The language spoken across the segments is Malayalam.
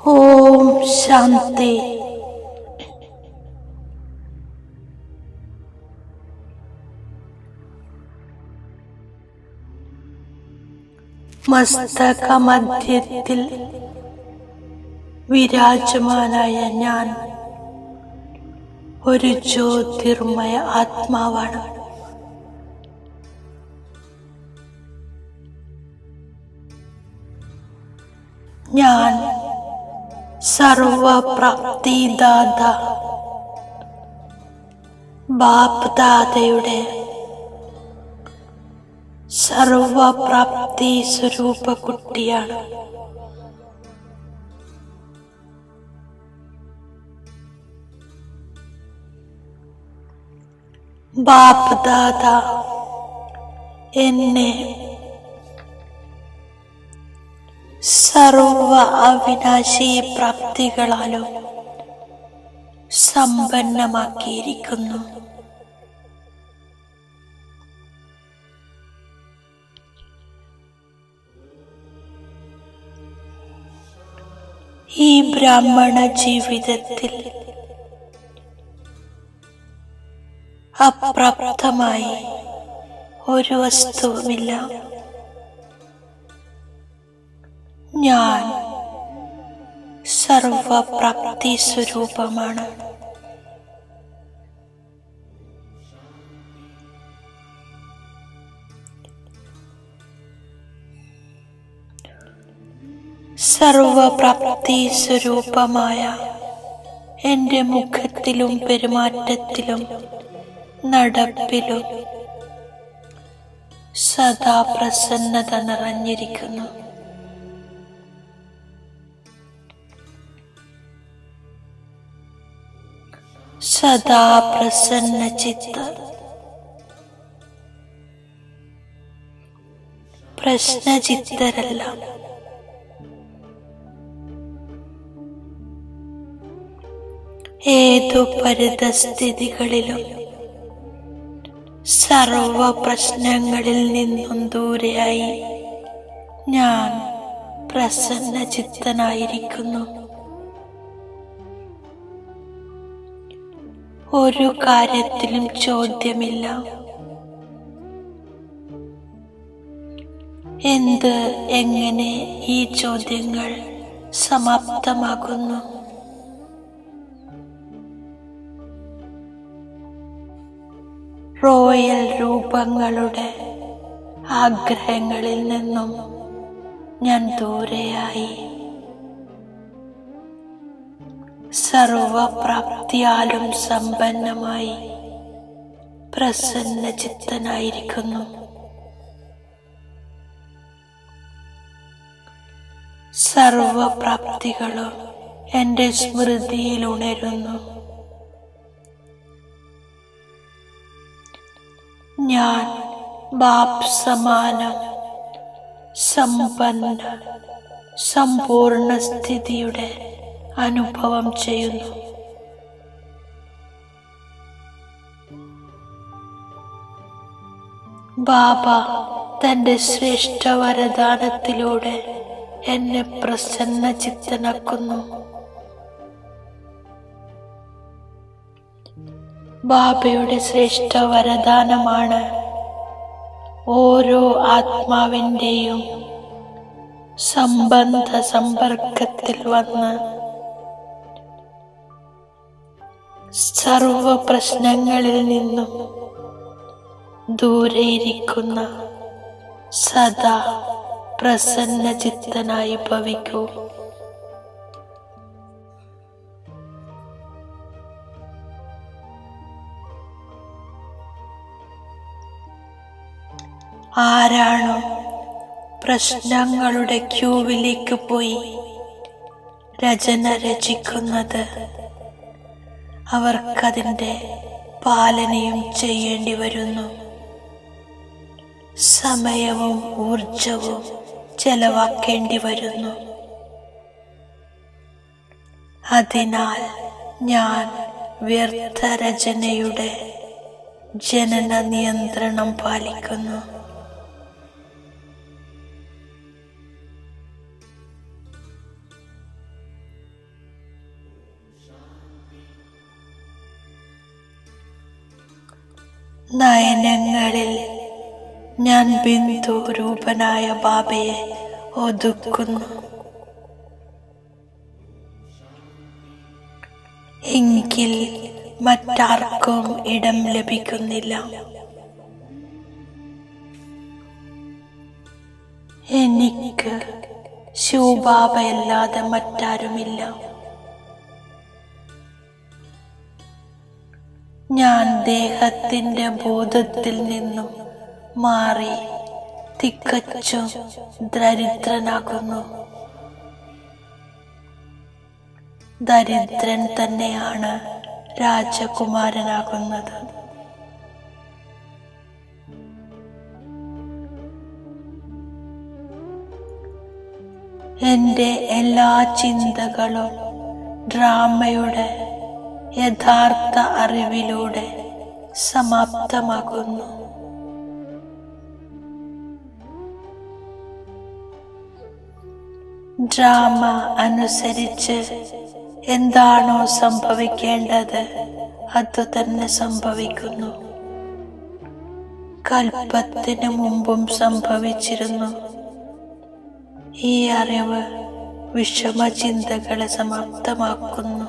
ഓം ശാന്തി മസ്തകമധ്യത്തിൽ വിരാജമാനായ ഞാൻ ഒരു ജ്യോതിർമയ ആത്മാവാണ്. ഞാൻ സർവപ്രാപ്തിദാത. ബാപ്ദാദയുടെ സർവപ്രാപ്തി സ്വരൂപ കുട്ടിയാണ് ബാപ്ദാദ എന്നെ സർവ അവിനാശി പ്രാപ്തികളാലും സമ്പന്നമാക്കിയിരിക്കുന്നു. ഈ ബ്രാഹ്മണ ജീവിതത്തിൽ അപ്രാപ്തമായി ഒരു വസ്തുവുമില്ല. ഞാൻ സർവപ്രാപ്തി സ്വരൂപമാണ്. സർവപ്രാപ്തി സ്വരൂപമായ എന്റെ മുഖത്തിലും പെരുമാറ്റത്തിലും നടപ്പിലും സദാ പ്രസന്നത നിറഞ്ഞിരിക്കുന്നു. സദാ പ്രസന്ന ചിത്ത. പ്രശ്നചിത്തരല്ല. ഏതു പരിതസ്ഥിതികളിലും സർവ പ്രശ്നങ്ങളിൽ നിന്നും ദൂരെയായി ഞാൻ പ്രസന്ന ചിത്തനായിരിക്കുന്നു ഒരു കാര്യത്തിലും ചോദ്യമില്ല. എന്ത് എങ്ങനെ ഈ ചോദ്യങ്ങൾ സമാപ്തമാകുന്നു? റോയൽ രൂപങ്ങളുടെ ആഗ്രഹങ്ങളിൽ നിന്നും ഞാൻ ദൂരെയായി. സർവപ്രാപ്തിയാലും സമ്പന്നമായി പ്രസന്ന ചിത്തനായിരിക്കുന്നു. സർവപ്രാപ്തികളും എന്റെ സ്മൃതിയിൽ ഉണരുന്നു. ഞാൻ ബാപ് സമാനം സമ്പന്ന സമ്പൂർണ സ്ഥിതിയുടെ അനുഭവം ചെയ്യുന്നു. ബാബ തന്റെ ശ്രേഷ്ഠ വരദാനത്തിലൂടെ എന്നെ പ്രസന്ന ചിത്തനാക്കുന്നു. ബാബയുടെ ശ്രേഷ്ഠ വരദാനമാണ് ഓരോ ആത്മാവിന്റെയും സംബന്ധ സമ്പർക്കത്തിൽ വന്ന് സർവ പ്രശ്നങ്ങളിൽ നിന്നും ദൂരെയിരിക്കുന്ന സദാ പ്രസന്ന ചിത്തനായി ഭവിക്കൂ. ആരാണോ പ്രശ്നങ്ങളുടെ ക്യൂവിലേക്ക് പോയി രചന രചിക്കുന്നത്? അവർക്കതിന്റെ പാലനയും ചെയ്യേണ്ടി വരുന്നു. സമയവും ഊർജവും ചെലവാക്കേണ്ടി വരുന്നു. അതിനാൽ ഞാൻ വ്യർത്ഥരചനയുടെ ജനന നിയന്ത്രണം പാലിക്കുന്നു. നയനങ്ങളിൽ ഞാൻ ബിന്ദു രൂപനായ ബാബയെ ഒതുക്കുന്നു. എങ്കിൽ മറ്റാർക്കും ഇടം ലഭിക്കുന്നില്ല. എനിക്ക് ശിവബാബയല്ലാതെ മറ്റാരുമില്ല. ഞാൻ ദേഹത്തിന്റെ ബോധത്തിൽ നിന്നും മാറി തികച്ചും ദരിദ്രനാകുന്നു. ദരിദ്രൻ തന്നെയാണ് രാജകുമാരനാകുന്നത്. എന്റെ എല്ലാ ചിന്തകളും ഡ്രാമയുടെ യഥാർത്ഥ അറിവിലൂടെ സമാപ്തമാകുന്നു. ഡ്രാമ അനുസരിച്ച് എന്താണോ സംഭവിക്കേണ്ടത് അത് തന്നെ സംഭവിക്കുന്നു. കൽപ്പത്തിന് മുമ്പും സംഭവിച്ചിരുന്നു. ഈ അറിവ് വിഷമചിന്തകളെ സമാപ്തമാക്കുന്നു.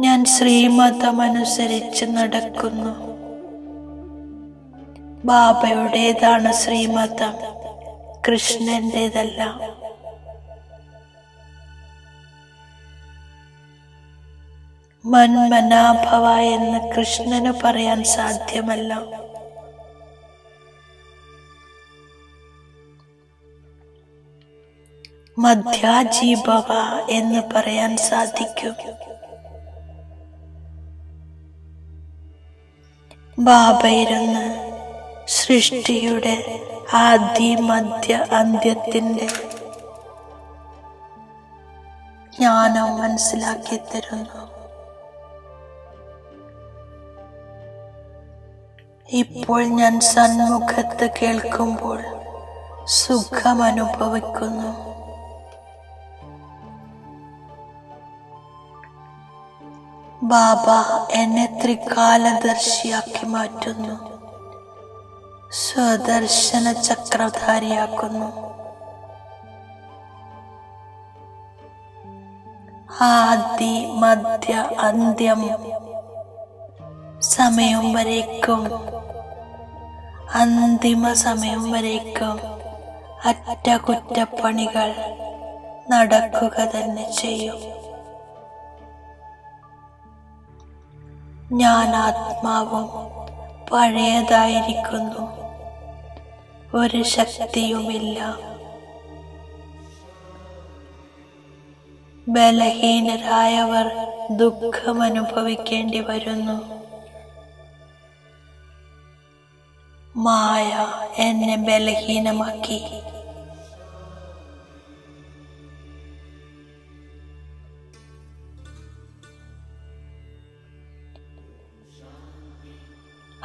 ഞാൻ ശ്രീമതമനുസരിച്ച് നടക്കുന്നു. ബാബയുടേതാണ് ശ്രീമതം കൃഷ്ണന്റേതല്ല. മന്മനാഭവ എന്ന് കൃഷ്ണന് പറയാൻ സാധ്യമല്ല. മധ്യാജീഭവ എന്ന് പറയാൻ സാധിക്കും. ബാബയിരുന്ന് സൃഷ്ടിയുടെ ആദ്യ മധ്യ അന്ത്യത്തിന്റെ ജ്ഞാനം മനസ്സിലാക്കി തരുന്നു. ഇപ്പോൾ ഞാൻ സന്മുഖത്ത് കേൾക്കുമ്പോൾ സുഖം അനുഭവിക്കുന്നു ബാബ എന്നെ ത്രികാലദർശിയാക്കി മാറ്റുന്നു. സ്വദർശന ചക്രധാരിയാക്കുന്നു. ആദി മധ്യ അന്ത്യം സമയം വരേക്കും. അന്തിമ സമയം വരേക്കും. അറ്റകുറ്റപ്പണികൾ നടക്കുക തന്നെ ചെയ്യും. ഞാൻ ആത്മാവും പഴയതായിരിക്കുന്നു. ഒരു ശക്തിയുമില്ല. ബലഹീനരായവർ ദുഃഖം അനുഭവിക്കേണ്ടി വരുന്നു. മായ എന്നെ ബലഹീനമാക്കി.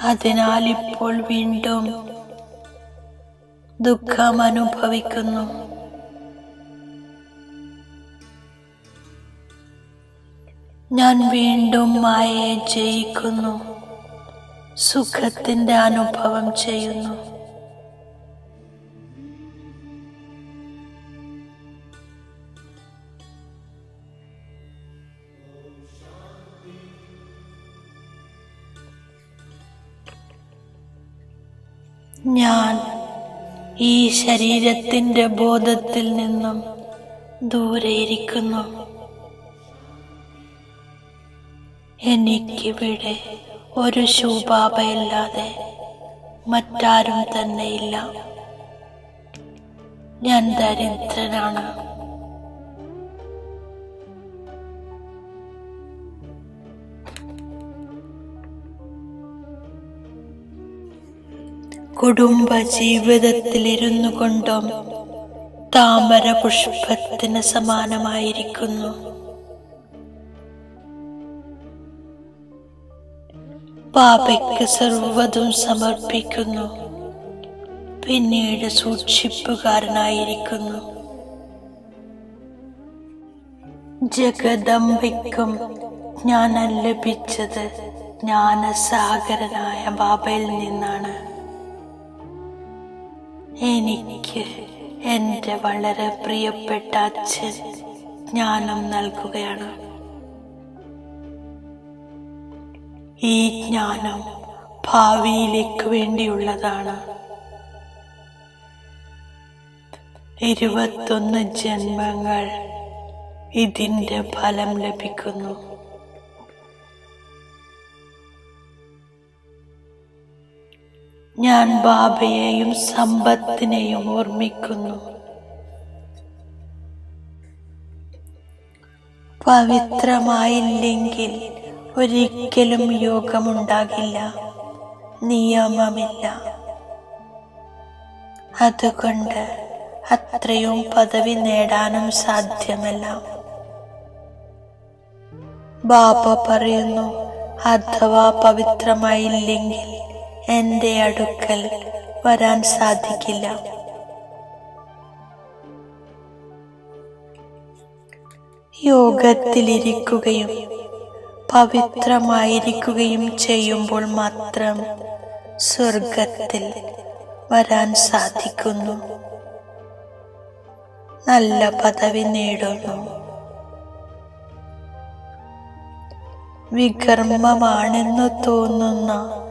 അതിനാൽ ഇപ്പോൾ വീണ്ടും ദുഃഖം അനുഭവിക്കുന്നു. ഞാൻ വീണ്ടും മായയെ ജയിക്കുന്നു. സുഖത്തിന്റെ അനുഭവം ചെയ്യുന്നു. ഞാൻ ഈ ശരീരത്തിന്റെ ബോധത്തിൽ നിന്നും ദൂരെയിരിക്കുന്നു എനിക്കിവിടെ ഒരു ശൂപാപയില്ലാതെ മറ്റാരും തന്നെയില്ല. ഞാൻ ദരിദ്രനാണ്. കുടുംബ ജീവിതത്തിലിരുന്നു കൊണ്ടും താമര പുഷ്പത്തിന് സമാനമായിരിക്കുന്നു. പാപയ്ക്ക് സർവതും സമർപ്പിക്കുന്നു. പിന്നീട് സൂക്ഷിപ്പുകാരനായിരിക്കുന്നു. ജഗദംബയ്ക്കും ഞാൻ ലഭിച്ചത് ജ്ഞാനസാഗരനായ ബാബയിൽ നിന്നാണ്. എനിക്ക് എന്റെ വളരെ പ്രിയപ്പെട്ട അച്ഛൻ ജ്ഞാനം നൽകുകയാണ്. ഈ ജ്ഞാനം ഭാവിയിലേക്ക് വേണ്ടിയുള്ളതാണ്. ഇരുപത്തൊന്ന് ജന്മങ്ങൾ ഇതിന്റെ ഫലം ലഭിക്കുന്നു. ഞാൻ ബാബയെയും സമ്പത്തിനെയും ഓർമ്മിക്കുന്നു. പവിത്രമായില്ലെങ്കിൽ ഒരിക്കലും യോഗമുണ്ടാകില്ല നിയമമില്ല. അതുകൊണ്ട് അത്രയും പദവി നേടാനും സാധ്യമല്ല. ബാബ പറയുന്നു അഥവാ പവിത്രമായില്ലെങ്കിൽ എന്റെ അടുക്കൽ വരാൻ സാധിക്കില്ല. യോഗത്തിലിരിക്കുകയും പവിത്രമായിരിക്കുകയും ചെയ്യുമ്പോൾ മാത്രം സ്വർഗത്തിൽ വരാൻ സാധിക്കുന്നു. നല്ല പദവി നേടുന്നു. വികർമ്മമാണെന്ന് തോന്നുന്ന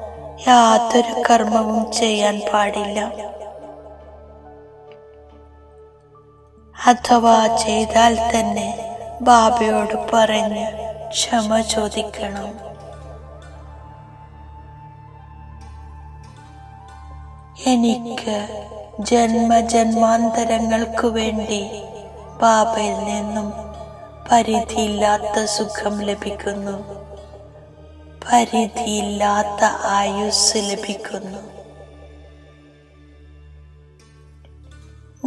യാതൊരു കർമ്മവും ചെയ്യാൻ പാടില്ല. അഥവാ ചെയ്താൽ തന്നെ ബാബയോട് പറഞ്ഞ് ക്ഷമ ചോദിക്കണം. എനിക്ക് ജന്മജന്മാന്തരങ്ങൾക്ക് വേണ്ടി ബാബയിൽ നിന്നും പരിധിയില്ലാത്ത സുഖം ലഭിക്കുന്നു. പരിധിയില്ലാത്ത ആയുസ് ലഭിക്കുന്നു.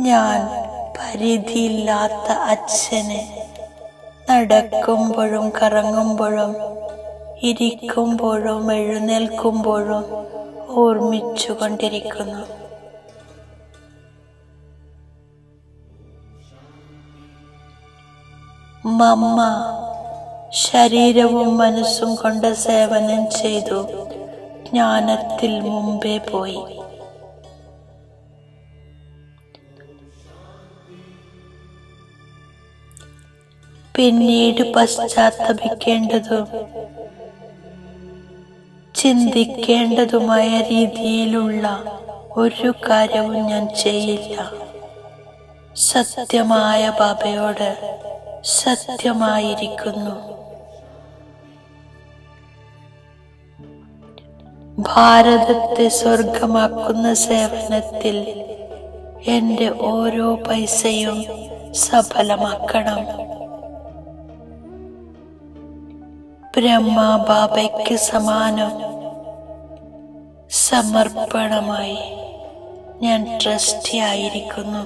ഞാൻ പരിധിയില്ലാത്ത അച്ഛന് നടക്കുമ്പോഴും കറങ്ങുമ്പോഴും ഇരിക്കുമ്പോഴും എഴുന്നേൽക്കുമ്പോഴും ഓർമ്മിച്ചു കൊണ്ടിരിക്കുന്നു മമ്മ ശരീരവും മനസ്സും കൊണ്ട് സേവനം ചെയ്തു. ജ്ഞാനത്തിൽ മുമ്പേ പോയി. പിന്നീട് പശ്ചാത്തപിക്കേണ്ടതും ചിന്തിക്കേണ്ടതുമായ രീതിയിലുള്ള ഒരു കാര്യവും ഞാൻ ചെയ്യില്ല. സത്യമായ ബാബയോട് സത്യമായിരിക്കുന്നു. ഭാരതത്തെ സ്വർഗമാക്കുന്ന സേവനത്തിൽ എന്റെ ഓരോ പൈസയും സഫലമാക്കണം. ബ്രഹ്മ ബാബയ്ക്ക് സമാനം സമർപ്പണമായി ഞാൻ ട്രസ്റ്റി ആയിരിക്കുന്നു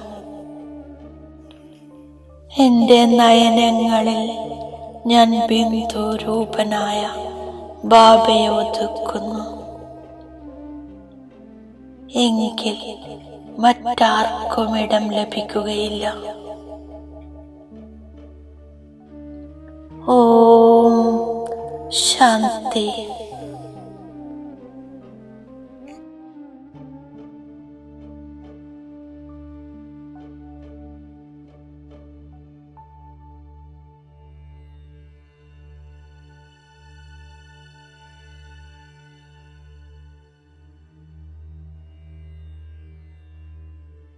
എന്റെ നയനങ്ങളിൽ ഞാൻ ബിന്ദു രൂപനായ ബാബയെ ഒതുക്കുന്നു. എങ്കിൽ മറ്റാർക്കും ഇടം ലഭിക്കുകയില്ല. ഓം ശാന്തി.